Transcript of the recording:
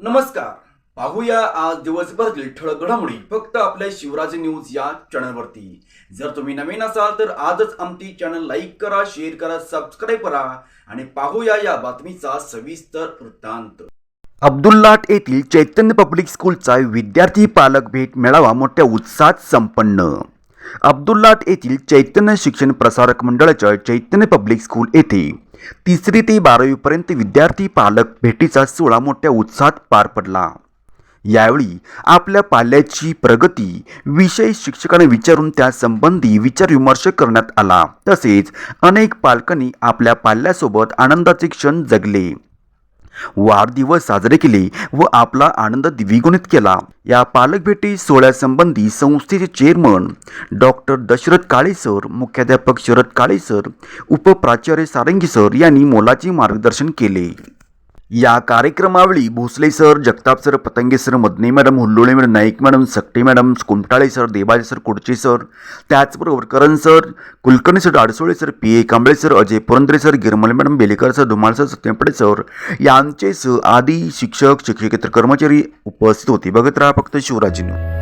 नमस्कार. पाहूया आज दिवसभरातील ठळक घडामोडी. फक्त आपल्या शिवराज न्यूज या चॅनलवरती. जर तुम्ही नवीन असाल तर आजच आमची चॅनल लाईक करा शेअर करा सबस्क्राईब करा आणि पाहूया या बातमीचा सविस्तर वृत्तांत. अब्दुल्लाट येथील चैतन्य पब्लिक स्कूलचा विद्यार्थी पालक भेट मेळावा मोठ्या उत्साहात संपन्न. अब्दुल्लाट येथील चैतन्य शिक्षण प्रसारक मंडळाच्या चैतन्य पब्लिक स्कूल येथे तिसरी ते बारावीपर्यंत विद्यार्थी पालक भेटीचा सोहळा मोठ्या उत्साहात पार पडला. यावेळी आपल्या पाल्याची प्रगती विषय शिक्षकांना विचारून त्यासंबंधी विचारविमर्श करण्यात आला. तसेच अनेक पालकांनी आपल्या पाल्यासोबत आनंदाचे क्षण जगले. वाढदिवस साजरे केले व आपला आनंद द्विगुणित केला. या पालक भेटी सोहळ्यासंबंधी संस्थेचे chairman doctor Dashrath Kale sir मुख्याध्यापक शरद काळे सर उपप्राचार्य सारंगी सर यांनी मोलाचे मार्गदर्शन केले. या कार्यक्रमावेळी Bhosale sir Jagtap sir Patange sir Madane madam Hullole madam Naik madam Sakate madam Kumtale sir Debaje sir Kudache sir त्याचबरोबर Karan sir Kulkarni sir Adsole sir P A Kamble sir Ajay Purandare sir Giramal madam Belekar sir Dhumal sir Satyapade sir यांचे सह आदी शिक्षक शिक्षकेतर कर्मचारी उपस्थित होते. बघत राहा फक्त शिवराजी न्यूज